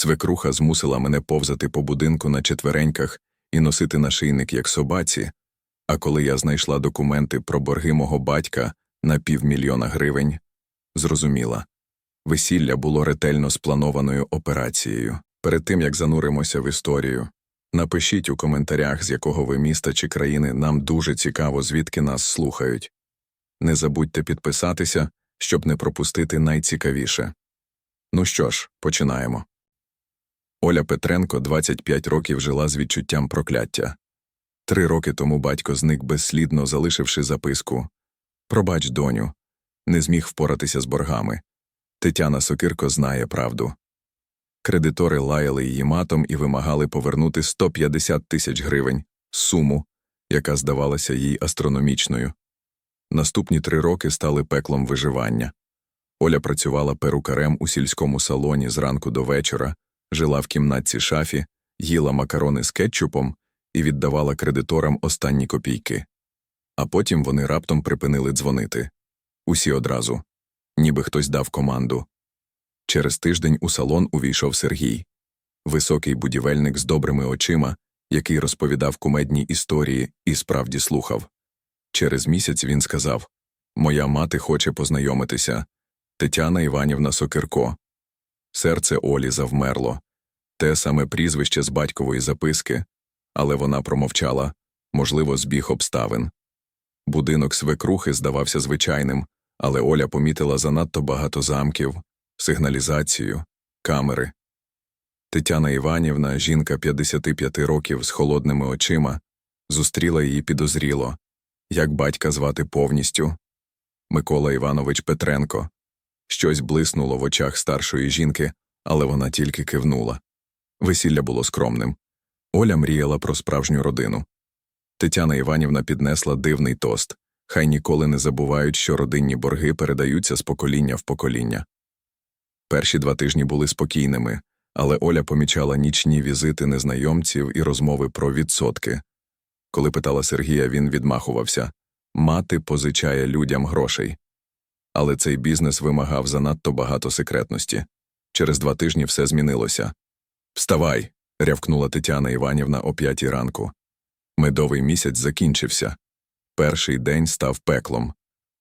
Свекруха змусила мене повзати по будинку на четвереньках і носити нашийник як собаці, а коли я знайшла документи про борги мого батька на півмільйона гривень, зрозуміла. Весілля було ретельно спланованою операцією. Перед тим як зануримося в історію, напишіть у коментарях, з якого ви міста чи країни нам дуже цікаво, звідки нас слухають. Не забудьте підписатися, щоб не пропустити найцікавіше. Ну що ж, починаємо. Оля Петренко 25 років жила з відчуттям прокляття. Три роки тому батько зник безслідно, залишивши записку Пробач, доню, не зміг впоратися з боргами. Тетяна Сокирко знає правду. Кредитори лаяли її матом і вимагали повернути 150 тисяч гривень суму, яка здавалася їй астрономічною. Наступні три роки стали пеклом виживання. Оля працювала перукарем у сільському салоні зранку до вечора, жила в кімнатці шафі, їла макарони з кетчупом і віддавала кредиторам останні копійки. А потім вони раптом припинили дзвонити. Усі одразу. Ніби хтось дав команду. Через тиждень у салон увійшов Сергій, високий будівельник з добрими очима, який розповідав кумедні історії і справді слухав. Через місяць він сказав Моя мати хоче познайомитися. Тетяна Іванівна Сокирко. Серце Олі завмерло. Те саме прізвище з батькової записки, але вона промовчала можливо, збіг обставин. Будинок свекрухи здавався звичайним, але Оля помітила занадто багато замків, сигналізацію, камери. Тетяна Іванівна, жінка 55 років з холодними очима, зустріла її підозріло, як батька звати повністю Микола Іванович Петренко. Щось блиснуло в очах старшої жінки, але вона тільки кивнула. Весілля було скромним. Оля мріяла про справжню родину. Тетяна Іванівна піднесла дивний тост хай ніколи не забувають, що родинні борги передаються з покоління в покоління. Перші два тижні були спокійними, але Оля помічала нічні візити незнайомців і розмови про відсотки. Коли питала Сергія, він відмахувався мати позичає людям грошей. Але цей бізнес вимагав занадто багато секретності. Через два тижні все змінилося. Вставай. рявкнула Тетяна Іванівна о п'ятій ранку. Медовий місяць закінчився. Перший день став пеклом.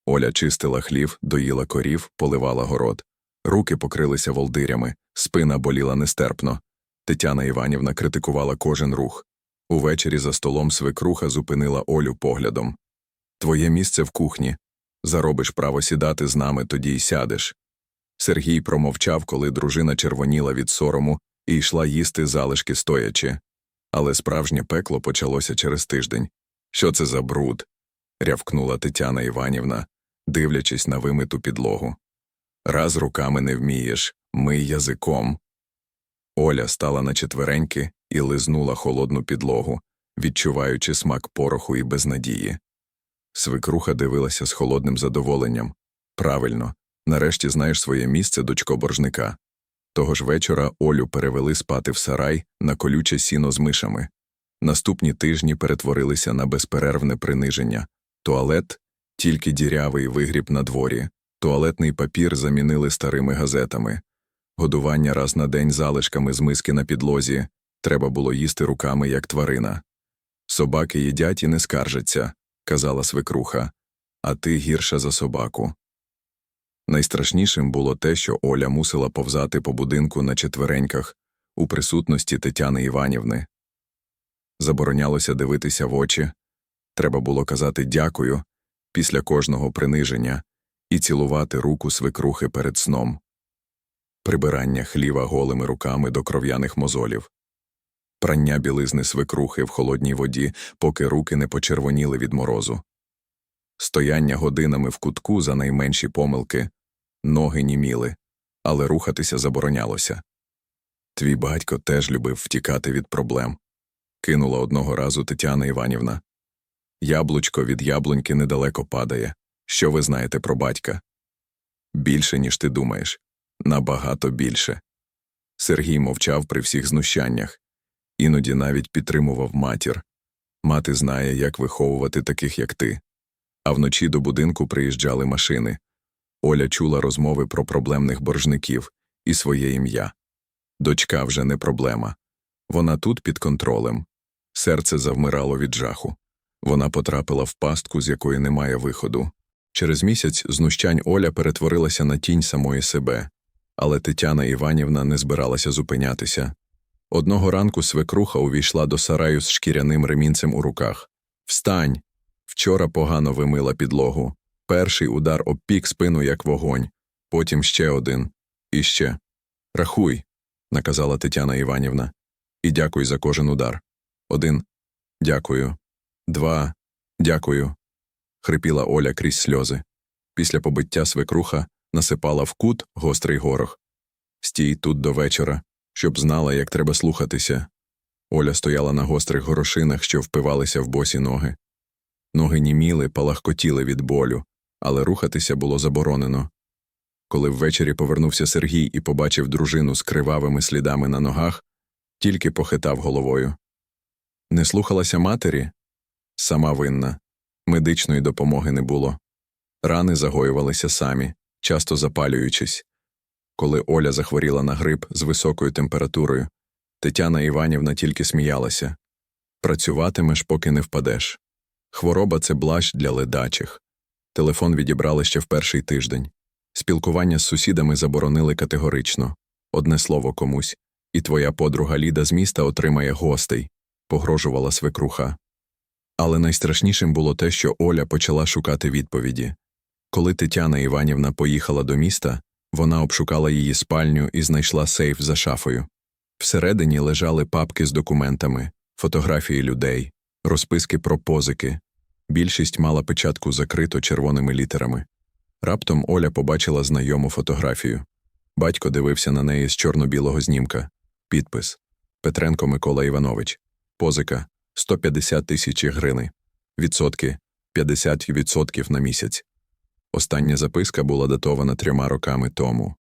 Оля чистила хлів, доїла корів, поливала город. Руки покрилися волдирями, спина боліла нестерпно. Тетяна Іванівна критикувала кожен рух. Увечері за столом свекруха зупинила Олю поглядом. Твоє місце в кухні. Заробиш право сідати з нами, тоді й сядеш. Сергій промовчав, коли дружина червоніла від сорому і йшла їсти залишки стоячи. Але справжнє пекло почалося через тиждень. Що це за бруд? рявкнула Тетяна Іванівна, дивлячись на вимиту підлогу. Раз руками не вмієш, мий язиком. Оля стала на четвереньки і лизнула холодну підлогу, відчуваючи смак пороху і безнадії. Свекруха дивилася з холодним задоволенням. Правильно, нарешті знаєш своє місце, дочко боржника. Того ж вечора Олю перевели спати в сарай на колюче сіно з мишами. Наступні тижні перетворилися на безперервне приниження туалет тільки дірявий вигріб на дворі, туалетний папір замінили старими газетами, годування раз на день залишками з миски на підлозі треба було їсти руками, як тварина. Собаки їдять і не скаржаться, казала свекруха, а ти гірша за собаку. Найстрашнішим було те, що Оля мусила повзати по будинку на четвереньках у присутності Тетяни Іванівни. Заборонялося дивитися в очі, треба було казати дякую після кожного приниження і цілувати руку свекрухи перед сном, прибирання хліва голими руками до кров'яних мозолів, прання білизни свекрухи в холодній воді, поки руки не почервоніли від морозу, стояння годинами в кутку за найменші помилки. Ноги німіли, але рухатися заборонялося. Твій батько теж любив втікати від проблем, кинула одного разу Тетяна Іванівна. Яблучко від яблуньки недалеко падає. Що ви знаєте про батька? Більше, ніж ти думаєш, набагато більше. Сергій мовчав при всіх знущаннях, іноді навіть підтримував матір. Мати знає, як виховувати таких, як ти. А вночі до будинку приїжджали машини. Оля чула розмови про проблемних боржників і своє ім'я. Дочка вже не проблема. Вона тут під контролем. Серце завмирало від жаху. Вона потрапила в пастку, з якої немає виходу. Через місяць знущань Оля перетворилася на тінь самої себе, але Тетяна Іванівна не збиралася зупинятися. Одного ранку свекруха увійшла до сараю з шкіряним ремінцем у руках. Встань! Вчора погано вимила підлогу. Перший удар обпік спину, як вогонь, потім ще один. І ще. Рахуй, наказала Тетяна Іванівна. І дякуй за кожен удар. Один. Дякую. Два. Дякую. хрипіла Оля крізь сльози. Після побиття свекруха насипала в кут гострий горох. Стій тут до вечора, щоб знала, як треба слухатися. Оля стояла на гострих горошинах, що впивалися в босі ноги. Ноги німіли, палахкотіли від болю, але рухатися було заборонено. Коли ввечері повернувся Сергій і побачив дружину з кривавими слідами на ногах, тільки похитав головою. Не слухалася матері? Сама винна. Медичної допомоги не було. Рани загоювалися самі, часто запалюючись. Коли Оля захворіла на грип з високою температурою, Тетяна Іванівна тільки сміялася працюватимеш, поки не впадеш. Хвороба це блащ для ледачих. Телефон відібрали ще в перший тиждень. Спілкування з сусідами заборонили категорично одне слово комусь, і твоя подруга Ліда з міста отримає гостей, погрожувала свекруха. Але найстрашнішим було те, що Оля почала шукати відповіді. Коли Тетяна Іванівна поїхала до міста, вона обшукала її спальню і знайшла сейф за шафою. Всередині лежали папки з документами, фотографії людей, розписки про позики. Більшість мала печатку закрито червоними літерами. Раптом Оля побачила знайому фотографію. Батько дивився на неї з чорно-білого знімка. Підпис Петренко Микола Іванович. Позика 150 тисяч гривень. Відсотки 50% на місяць. Остання записка була датована трьома роками тому.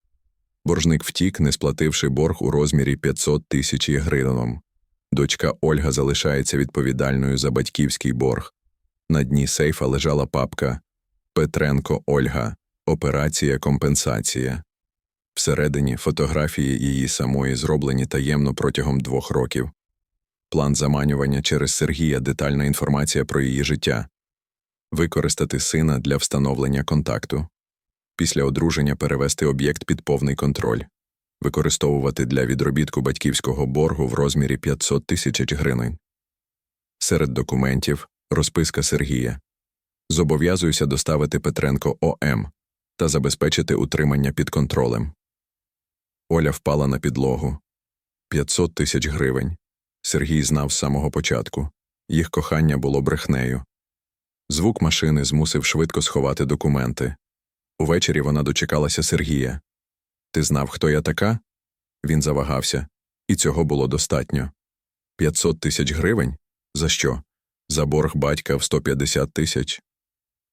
Боржник втік, не сплативши борг у розмірі 500 тисяч гривень. Дочка Ольга залишається відповідальною за батьківський борг. На дні сейфа лежала папка Петренко Ольга. Операція компенсація. Всередині фотографії її самої зроблені таємно протягом двох років. План заманювання через Сергія детальна інформація про її життя. Використати сина для встановлення контакту. Після одруження перевести об'єкт під повний контроль. Використовувати для відробітку батьківського боргу в розмірі 500 тисяч гривень. Серед документів розписка Сергія. Зобов'язуюся доставити Петренко ОМ та забезпечити утримання під контролем. Оля впала на підлогу. 500 тисяч гривень. Сергій знав з самого початку. Їх кохання було брехнею. Звук машини змусив швидко сховати документи. Увечері вона дочекалася Сергія. Ти знав, хто я така? Він завагався, і цього було достатньо. 500 тисяч гривень? За що? За борг батька в 150 тисяч?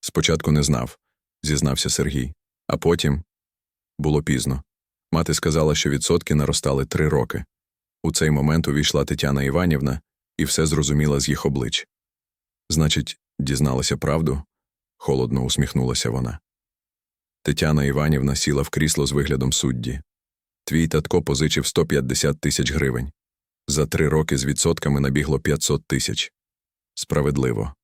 Спочатку не знав, зізнався Сергій. А потім було пізно. Мати сказала, що відсотки наростали три роки. У цей момент увійшла Тетяна Іванівна і все зрозуміла з їх облич. Значить, дізналася правду? холодно усміхнулася вона. Тетяна Іванівна сіла в крісло з виглядом судді. Твій татко позичив 150 тисяч гривень. За три роки з відсотками набігло 500 тисяч. Справедливо.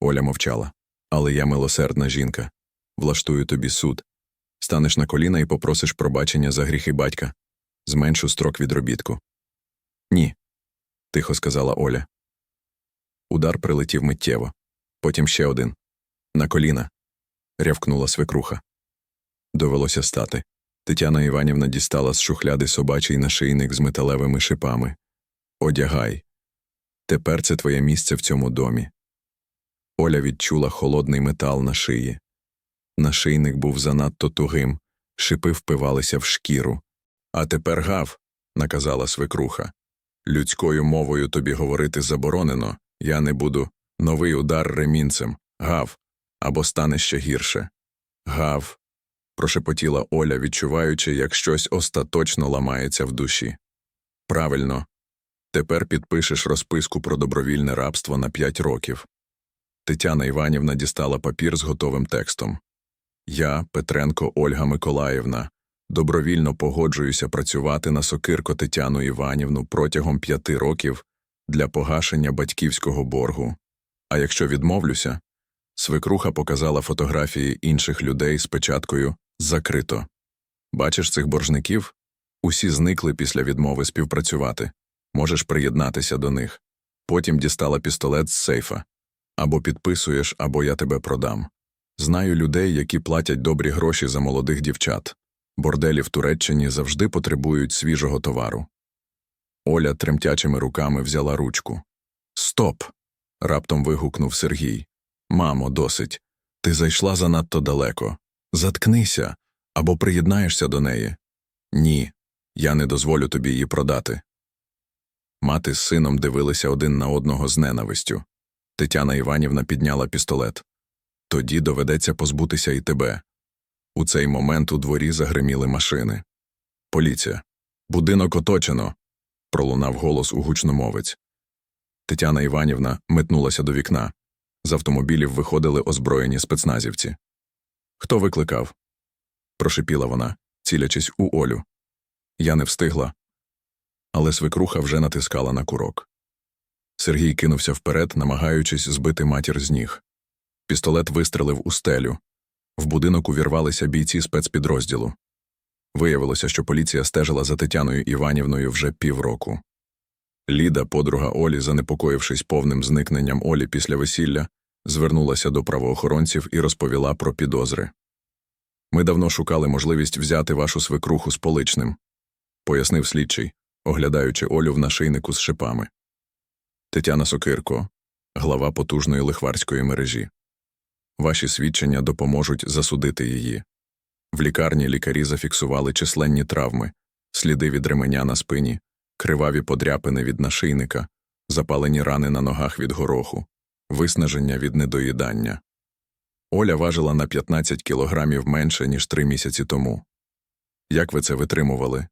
Оля мовчала. Але я милосердна жінка. Влаштую тобі суд. Станеш на коліна і попросиш пробачення за гріхи батька. Зменшу строк відробітку. Ні, тихо сказала Оля. Удар прилетів миттєво. Потім ще один. На коліна. рявкнула свекруха. Довелося стати. Тетяна Іванівна дістала з шухляди собачий нашийник з металевими шипами. Одягай. Тепер це твоє місце в цьому домі. Оля відчула холодний метал на шиї. Нашийник був занадто тугим, шипи впивалися в шкіру. А тепер гав, наказала свекруха. Людською мовою тобі говорити заборонено, я не буду. Новий удар ремінцем. Гав. Або стане ще гірше. Гав. прошепотіла Оля, відчуваючи, як щось остаточно ламається в душі. Правильно. Тепер підпишеш розписку про добровільне рабство на п'ять років. Тетяна Іванівна дістала папір з готовим текстом. Я, Петренко Ольга Миколаївна, Добровільно погоджуюся працювати на сокирко Тетяну Іванівну протягом п'яти років для погашення батьківського боргу. А якщо відмовлюся, свекруха показала фотографії інших людей з печаткою «Закрито». Бачиш цих боржників? Усі зникли після відмови співпрацювати. Можеш приєднатися до них. Потім дістала пістолет з сейфа. Або підписуєш, або я тебе продам. Знаю людей, які платять добрі гроші за молодих дівчат. Борделі в Туреччині завжди потребують свіжого товару. Оля тремтячими руками взяла ручку. Стоп. Раптом вигукнув Сергій. Мамо, досить. Ти зайшла занадто далеко. Заткнися або приєднаєшся до неї. Ні, я не дозволю тобі її продати. Мати з сином дивилися один на одного з ненавистю. Тетяна Іванівна підняла пістолет. Тоді доведеться позбутися і тебе. У цей момент у дворі загриміли машини. Поліція. Будинок оточено. пролунав голос у гучномовець. Тетяна Іванівна метнулася до вікна. З автомобілів виходили озброєні спецназівці. Хто викликав? прошипіла вона, цілячись у Олю. Я не встигла. Але свекруха вже натискала на курок. Сергій кинувся вперед, намагаючись збити матір з ніг. Пістолет вистрелив у стелю. В будинок увірвалися бійці спецпідрозділу. Виявилося, що поліція стежила за Тетяною Іванівною вже півроку. Ліда, подруга Олі, занепокоївшись повним зникненням Олі після весілля, звернулася до правоохоронців і розповіла про підозри. Ми давно шукали можливість взяти вашу свекруху з поличним, пояснив слідчий, оглядаючи Олю в нашийнику з шипами. Тетяна Сокирко, глава потужної лихварської мережі. Ваші свідчення допоможуть засудити її. В лікарні лікарі зафіксували численні травми, сліди від ременя на спині, криваві подряпини від нашийника, запалені рани на ногах від гороху, виснаження від недоїдання. Оля важила на 15 кілограмів менше, ніж три місяці тому. Як ви це витримували?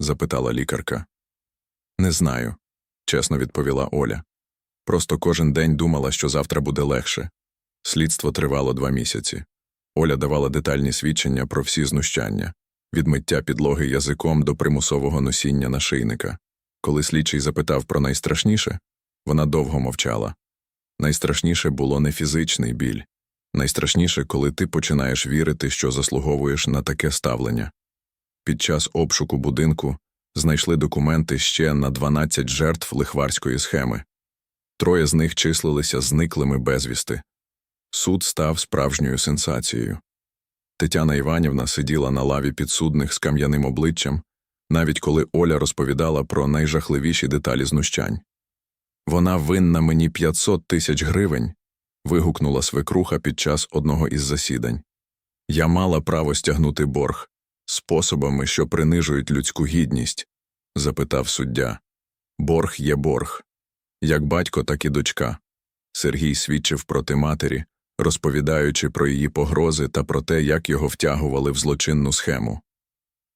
запитала лікарка. Не знаю, чесно відповіла Оля. Просто кожен день думала, що завтра буде легше. Слідство тривало два місяці. Оля давала детальні свідчення про всі знущання від миття підлоги язиком до примусового носіння нашийника. Коли слідчий запитав про найстрашніше, вона довго мовчала. Найстрашніше було не фізичний біль. Найстрашніше, коли ти починаєш вірити, що заслуговуєш на таке ставлення. Під час обшуку будинку знайшли документи ще на 12 жертв лихварської схеми. Троє з них числилися зниклими безвісти. Суд став справжньою сенсацією. Тетяна Іванівна сиділа на лаві підсудних з кам'яним обличчям, навіть коли Оля розповідала про найжахливіші деталі знущань. Вона винна мені 500 тисяч гривень. вигукнула свекруха під час одного із засідань. Я мала право стягнути борг способами, що принижують людську гідність, запитав суддя. Борг є борг. Як батько, так і дочка. Сергій свідчив проти матері, розповідаючи про її погрози та про те, як його втягували в злочинну схему.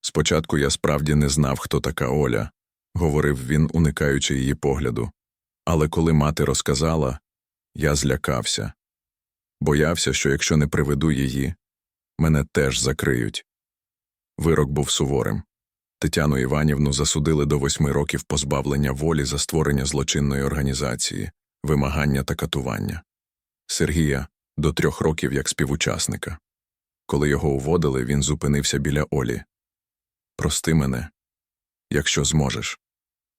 Спочатку я справді не знав, хто така Оля, говорив він, уникаючи її погляду. Але коли мати розказала, я злякався. Боявся, що якщо не приведу її, мене теж закриють. Вирок був суворим. Тетяну Іванівну засудили до восьми років позбавлення волі за створення злочинної організації, вимагання та катування. Сергія до трьох років як співучасника. Коли його уводили, він зупинився біля Олі. Прости мене, якщо зможеш.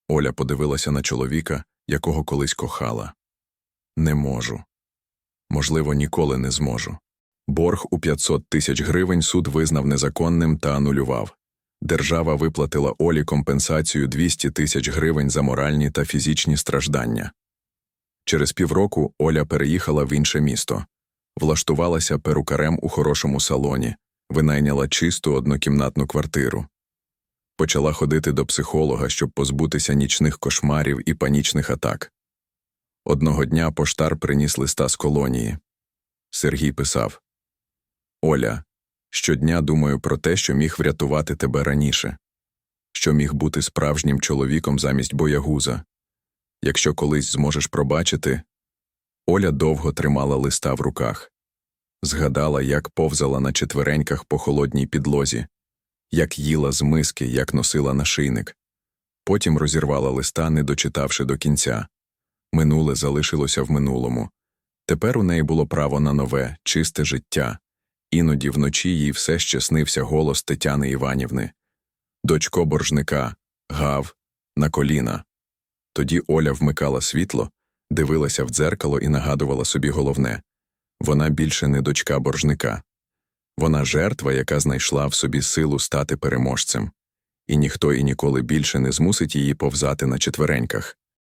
Оля подивилася на чоловіка, якого колись кохала. Не можу. Можливо, ніколи не зможу. Борг у 500 тисяч гривень суд визнав незаконним та анулював. Держава виплатила Олі компенсацію 200 тисяч гривень за моральні та фізичні страждання. Через півроку Оля переїхала в інше місто, влаштувалася перукарем у хорошому салоні, винайняла чисту однокімнатну квартиру. Почала ходити до психолога, щоб позбутися нічних кошмарів і панічних атак. Одного дня поштар приніс листа з колонії. Сергій писав Оля, щодня думаю про те, що міг врятувати тебе раніше, що міг бути справжнім чоловіком замість боягуза. Якщо колись зможеш пробачити. Оля довго тримала листа в руках, згадала, як повзала на четвереньках по холодній підлозі, як їла з миски, як носила нашийник. Потім розірвала листа, не дочитавши до кінця. Минуле залишилося в минулому. Тепер у неї було право на нове, чисте життя. Іноді вночі їй все ще снився голос Тетяни Іванівни. Дочко боржника, гав, на коліна. Тоді Оля вмикала світло, дивилася в дзеркало і нагадувала собі головне вона більше не дочка боржника. Вона жертва, яка знайшла в собі силу стати переможцем, і ніхто і ніколи більше не змусить її повзати на четвереньках.